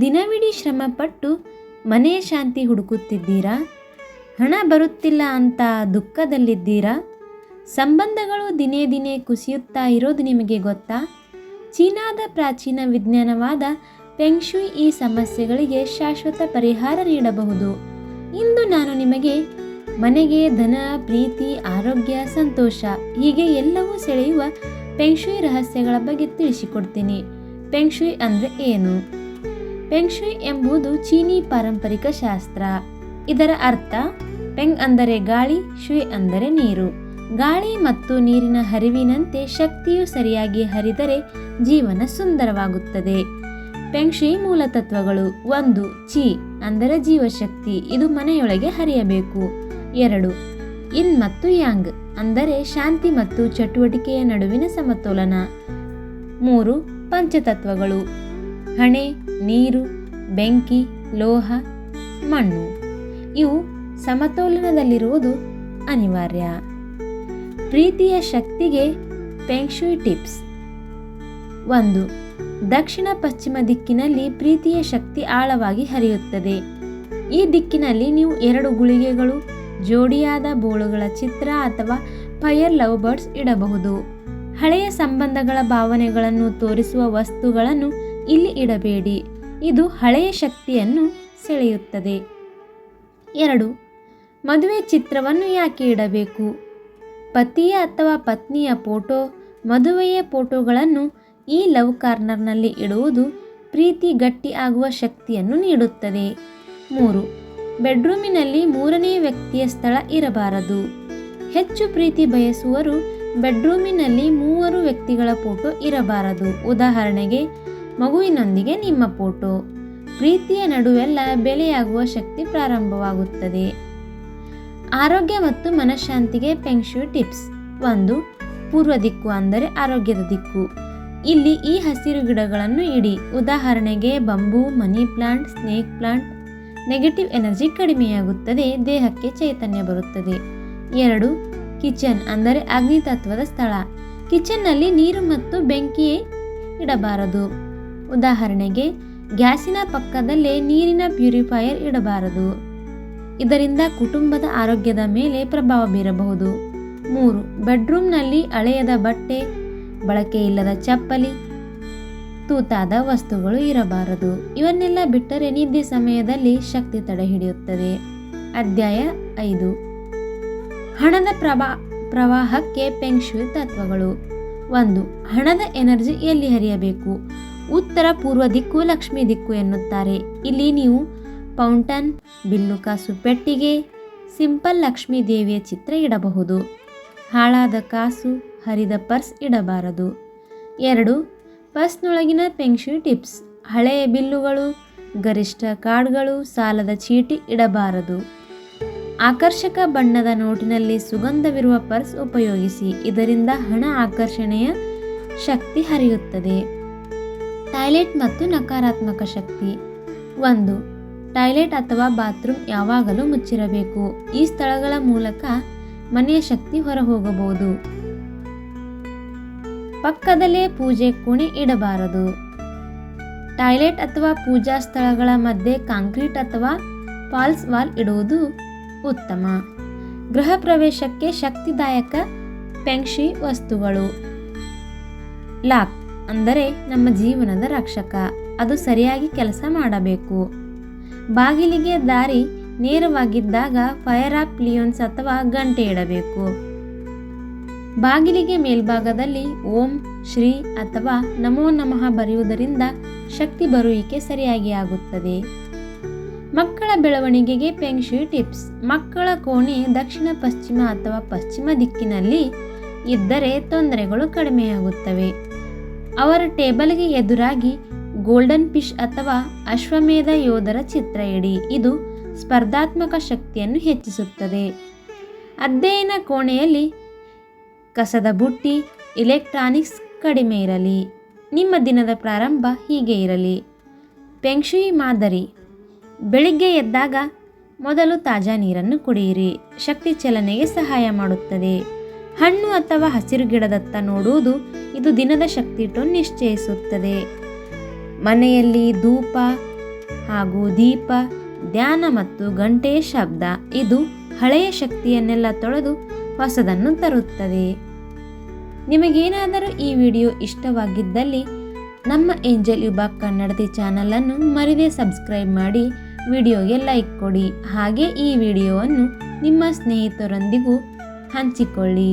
ದಿನವಿಡೀ ಶ್ರಮಪಟ್ಟು ಮನೆಯ ಶಾಂತಿ ಹುಡುಕುತ್ತಿದ್ದೀರಾ? ಹಣ ಬರುತ್ತಿಲ್ಲ ಅಂತ ದುಃಖದಲ್ಲಿದ್ದೀರಾ? ಸಂಬಂಧಗಳು ದಿನೇ ದಿನೇ ಕುಸಿಯುತ್ತಾ ಇರೋದು ನಿಮಗೆ ಗೊತ್ತಾ? ಚೀನಾದ ಪ್ರಾಚೀನ ವಿಜ್ಞಾನವಾದ ಪೆಂಗ್ಶುಯ್ ಈ ಸಮಸ್ಯೆಗಳಿಗೆ ಶಾಶ್ವತ ಪರಿಹಾರ ನೀಡಬಹುದು. ಇಂದು ನಾನು ನಿಮಗೆ ಮನೆಗೆ ಧನ, ಪ್ರೀತಿ, ಆರೋಗ್ಯ, ಸಂತೋಷ ಹೀಗೆ ಎಲ್ಲವೂ ಸೆಳೆಯುವ ಪೆಂಗ್ಶುಯ್ ರಹಸ್ಯಗಳ ಬಗ್ಗೆ ತಿಳಿಸಿಕೊಡ್ತೀನಿ. ಪೆಂಗ್ಶುಯ್ ಅಂದರೆ ಏನು? ಪೆಂಗ್ಶುಯ್ ಎಂಬುದು ಚೀನೀ ಪಾರಂಪರಿಕ ಶಾಸ್ತ್ರ. ಇದರ ಅರ್ಥ, ಪೆಂಗ್ ಅಂದರೆ ಗಾಳಿ, ಶುಯ್ ಅಂದರೆ ನೀರು. ಗಾಳಿ ಮತ್ತು ನೀರಿನ ಹರಿವಿನಂತೆ ಶಕ್ತಿಯು ಸರಿಯಾಗಿ ಹರಿದರೆ ಜೀವನ ಸುಂದರವಾಗುತ್ತದೆ. ಪೆಂಕ್ಷಿ ಮೂಲ ತತ್ವಗಳು ಒಂದು, ಚಿ ಅಂದರೆ ಜೀವಶಕ್ತಿ, ಇದು ಮನೆಯೊಳಗೆ ಹರಿಯಬೇಕು. ಎರಡು ಇನ್ ಮತ್ತು ಯಾಂಗ್ ಅಂದರೆ ಶಾಂತಿ ಮತ್ತು ಚಟುವಟಿಕೆಯ ನಡುವಿನ ಸಮತೋಲನ. ಮೂರು, ಪಂಚತತ್ವಗಳು. ಹಣೆ, ನೀರು, ಬೆಂಕಿ, ಲೋಹ, ಮಣ್ಣು. ಇವು ಸಮತೋಲನದಲ್ಲಿರುವುದು ಅನಿವಾರ್ಯ. ಪ್ರೀತಿಯ ಶಕ್ತಿಗೆ ಪೆಂಕ್ಷುಯ್ ಟಿಪ್ಸ್. ಒಂದು, ದಕ್ಷಿಣ ಪಶ್ಚಿಮ ದಿಕ್ಕಿನಲ್ಲಿ ಪ್ರೀತಿಯ ಶಕ್ತಿ ಆಳವಾಗಿ ಹರಿಯುತ್ತದೆ. ಈ ದಿಕ್ಕಿನಲ್ಲಿ ನೀವು ಎರಡು ಗುಳಿಗೆಗಳು, ಜೋಡಿಯಾದ ಬೋಳುಗಳ ಚಿತ್ರ ಅಥವಾ ಫೈರ್ ಲವ್ ಬರ್ಡ್ಸ್ ಇಡಬಹುದು. ಹಳೆಯ ಸಂಬಂಧಗಳ ಭಾವನೆಗಳನ್ನು ತೋರಿಸುವ ವಸ್ತುಗಳನ್ನು ಇಲ್ಲಿ ಇಡಬೇಡಿ. ಇದು ಹಳೆಯ ಶಕ್ತಿಯನ್ನು ಸೆಳೆಯುತ್ತದೆ. ಎರಡು, ಮದುವೆ ಚಿತ್ರವನ್ನು ಯಾಕೆ ಇಡಬೇಕು? ಪತಿಯ ಅಥವಾ ಪತ್ನಿಯ ಫೋಟೋ, ಮದುವೆಯ ಫೋಟೋಗಳನ್ನು ಈ ಲವ್ ಕಾರ್ನರ್ನಲ್ಲಿ ಇಡುವುದು ಪ್ರೀತಿ ಗಟ್ಟಿ ಆಗುವ ಶಕ್ತಿಯನ್ನು ನೀಡುತ್ತದೆ. ಮೂರು, ಬೆಡ್ರೂಮಿನಲ್ಲಿ ಮೂರನೇ ವ್ಯಕ್ತಿಯ ಸ್ಥಳ ಇರಬಾರದು. ಹೆಚ್ಚು ಪ್ರೀತಿ ಬಯಸುವರು ಬೆಡ್ರೂಮಿನಲ್ಲಿ ಮೂವರು ವ್ಯಕ್ತಿಗಳ ಫೋಟೋ ಇರಬಾರದು. ಉದಾಹರಣೆಗೆ ಮಗುವಿನೊಂದಿಗೆ ನಿಮ್ಮ ಫೋಟೋ. ಪ್ರೀತಿಯ ನಡುವೆಲ್ಲ ಬೆಲೆಯಾಗುವ ಶಕ್ತಿ ಪ್ರಾರಂಭವಾಗುತ್ತದೆ. ಆರೋಗ್ಯ ಮತ್ತು ಮನಃಶಾಂತಿಗೆ ಪೆಂಕ್ಷು ಟಿಪ್ಸ್. ಒಂದು, ಪೂರ್ವ ದಿಕ್ಕು ಅಂದರೆ ಆರೋಗ್ಯದ ದಿಕ್ಕು. ಇಲ್ಲಿ ಈ ಹಸಿರು ಗಿಡಗಳನ್ನು ಇಡಿ. ಉದಾಹರಣೆಗೆ, bamboo, money plant, snake plant. Negative energy ಕಡಿಮೆಯಾಗುತ್ತದೆ, ದೇಹಕ್ಕೆ ಚೈತನ್ಯ ಬರುತ್ತದೆ. ಎರಡು, ಕಿಚನ್ ಅಂದರೆ ಅಗ್ನಿ ತತ್ವದ ಸ್ಥಳ. ಕಿಚನ್ನಲ್ಲಿ ನೀರು ಮತ್ತು ಬೆಂಕಿಯೇ ಇಡಬಾರದು. ಉದಾಹರಣೆಗೆ, ಗ್ಯಾಸಿನ ಪಕ್ಕದಲ್ಲೇ ನೀರಿನ ಪ್ಯೂರಿಫೈಯರ್ ಇಡಬಾರದು. ಇದರಿಂದ ಕುಟುಂಬದ ಆರೋಗ್ಯದ ಮೇಲೆ ಪ್ರಭಾವ ಬೀರಬಹುದು. ಮೂರು, ಬೆಡ್ರೂಮ್ನಲ್ಲಿ ಹಳೆಯದ ಬಟ್ಟೆ ಬಳಕೆ ಇಲ್ಲದ ಚಪ್ಪಲಿ, ತೂತಾದ ವಸ್ತುಗಳು ಇರಬಾರದು. ಇವನ್ನೆಲ್ಲ ಬಿಟ್ಟರೆ ನಿದ್ದೆ ಸಮಯದಲ್ಲಿ ಶಕ್ತಿ ತಡೆ ಹಿಡಿಯುತ್ತದೆ. ಅಧ್ಯಾಯ ಐದು. ಹಣದ ಪ್ರಭಾ, ಪ್ರವಾಹಕ್ಕೆ ಪೆಂಕ್ಷು ತತ್ವಗಳು. ಒಂದು, ಹಣದ ಎನರ್ಜಿ ಎಲ್ಲಿ ಹರಿಯಬೇಕು? ಉತ್ತರ ಪೂರ್ವ ದಿಕ್ಕು ಲಕ್ಷ್ಮಿ ದಿಕ್ಕು ಎನ್ನುತ್ತಾರೆ. ಇಲ್ಲಿ ನೀವು ಫೌಂಟನ್ ಬಿಲ್ಲು ಕಾಸು ಪೆಟ್ಟಿಗೆ ಸಿಂಪಲ್ ಲಕ್ಷ್ಮೀ ದೇವಿಯ ಚಿತ್ರ ಇಡಬಹುದು. ಹಾಳಾದ ಕಾಸು, ಹರಿದ ಪರ್ಸ್ ಇಡಬಾರದು. ಎರಡು, ಪರ್ಸ್ನೊಳಗಿನ ಪೆನ್ಷು ಟಿಪ್ಸ್. ಹಳೆಯ ಬಿಲ್ಲುಗಳು, ಗರಿಷ್ಠ ಕಾರ್ಡ್ಗಳು, ಸಾಲದ ಚೀಟಿ ಇಡಬಾರದು. ಆಕರ್ಷಕ ಬಣ್ಣದ ನೋಟಿನಲ್ಲಿ ಸುಗಂಧವಿರುವ ಪರ್ಸ್ ಉಪಯೋಗಿಸಿ, ಇದರಿಂದ ಹಣ ಆಕರ್ಷಣೆಯ ಶಕ್ತಿ ಹರಿಯುತ್ತದೆ. ಟಾಯ್ಲೆಟ್ ಮತ್ತು ನಕಾರಾತ್ಮಕ ಶಕ್ತಿ. ಒಂದು, ಟಾಯ್ಲೆಟ್ ಅಥವಾ ಬಾತ್ರೂಮ್ ಯಾವಾಗಲೂ ಮುಚ್ಚಿರಬೇಕು. ಈ ಸ್ಥಳಗಳ ಮೂಲಕ ಮನೆಯ ಶಕ್ತಿ ಹೊರಹೋಗಬಹುದು. ಪಕ್ಕದಲ್ಲೇ ಪೂಜೆ ಕೋಣೆ ಇಡಬಾರದು. ಟಾಯ್ಲೆಟ್ ಅಥವಾ ಪೂಜಾ ಸ್ಥಳಗಳ ಮಧ್ಯೆ ಕಾಂಕ್ರೀಟ್ ಅಥವಾ ಫಾಲ್ಸ್ ವಾಲ್ ಇಡುವುದು ಉತ್ತಮ. ಗೃಹ ಪ್ರವೇಶಕ್ಕೆ ಶಕ್ತಿದಾಯಕ ಪೆಂಕ್ಷಿ ವಸ್ತುಗಳು. ಲಾಕ್ ಅಂದರೆ ನಮ್ಮ ಜೀವನದ ರಕ್ಷಕ. ಅದು ಸರಿಯಾಗಿ ಕೆಲಸ ಮಾಡಬೇಕು. ಬಾಗಿಲಿಗೆ ದಾರಿ ನೇರವಾಗಿದ್ದಾಗ ಫೈರ್ ಆಫ್ ಲಿಯೋನ್ಸ್ ಅಥವಾ ಗಂಟೆ ಇಡಬೇಕು. ಬಾಗಿಲಿಗೆ ಮೇಲ್ಭಾಗದಲ್ಲಿ ಓಂ, ಶ್ರೀ ಅಥವಾ ನಮೋ ನಮಃ ಬರೆಯುವುದರಿಂದ ಶಕ್ತಿ ಬರುವಿಕೆ ಸರಿಯಾಗಿ ಆಗುತ್ತದೆ. ಮಕ್ಕಳ ಬೆಳವಣಿಗೆಗೆ ಪೆಂಕ್ಷಿ ಟಿಪ್ಸ್. ಮಕ್ಕಳ ಕೋಣೆ ದಕ್ಷಿಣ, ಪಶ್ಚಿಮ ಅಥವಾ ಪಶ್ಚಿಮ ದಿಕ್ಕಿನಲ್ಲಿ ಇದ್ದರೆ ತೊಂದರೆಗಳು ಕಡಿಮೆಯಾಗುತ್ತವೆ. ಅವರ ಟೇಬಲ್ಗೆ ಎದುರಾಗಿ ಗೋಲ್ಡನ್ ಫಿಶ್ ಅಥವಾ ಅಶ್ವಮೇಧ ಯೋಧರ ಚಿತ್ರ ಇಡಿ. ಇದು ಸ್ಪರ್ಧಾತ್ಮಕ ಶಕ್ತಿಯನ್ನು ಹೆಚ್ಚಿಸುತ್ತದೆ. ಅಧ್ಯಯನ ಕೋಣೆಯಲ್ಲಿ ಕಸದ ಬುಟ್ಟಿ ಇಲೆಕ್ಟ್ರಾನಿಕ್ಸ್ ಕಡಿಮೆ ಇರಲಿ. ನಿಮ್ಮ ದಿನದ ಪ್ರಾರಂಭ ಹೀಗೆ ಇರಲಿ. ಪೆಂಕ್ಷುಯಿ ಮಾದರಿ. ಬೆಳಿಗ್ಗೆ ಎದ್ದಾಗ ಮೊದಲು ತಾಜಾ ನೀರನ್ನು ಕುಡಿಯಿರಿ. ಶಕ್ತಿ ಚಲನೆಗೆ ಸಹಾಯ ಮಾಡುತ್ತದೆ. ಹಣ್ಣು ಅಥವಾ ಹಸಿರು ಗಿಡದತ್ತ ನೋಡುವುದು ಇದು ದಿನದ ಶಕ್ತಿ ಟೋನ್ ನಿಶ್ಚಯಿಸುತ್ತದೆ. ಮನೆಯಲ್ಲಿ ಧೂಪ ಹಾಗೂ ದೀಪ, ಧ್ಯಾನ ಮತ್ತು ಗಂಟೆಯ ಶಬ್ದ ಇದು ಹಳೆಯ ಶಕ್ತಿಯನ್ನೆಲ್ಲ ತೊಳೆದು ಹೊಸದನ್ನು ತರುತ್ತದೆ. ನಿಮಗೇನಾದರೂ ಈ ವಿಡಿಯೋ ಇಷ್ಟವಾಗಿದ್ದಲ್ಲಿ ನಮ್ಮ ಏಂಜಲ್ ಯುಬಾ ಕನ್ನಡತಿ ಚಾನಲನ್ನು ಮರಿದೇ ಸಬ್ಸ್ಕ್ರೈಬ್ ಮಾಡಿ ವಿಡಿಯೋಗೆ ಲೈಕ್ ಕೊಡಿ. ಹಾಗೆ ಈ ವಿಡಿಯೋವನ್ನು ನಿಮ್ಮ ಸ್ನೇಹಿತರೊಂದಿಗೂ ಹಂಚಿಕೊಳ್ಳಿ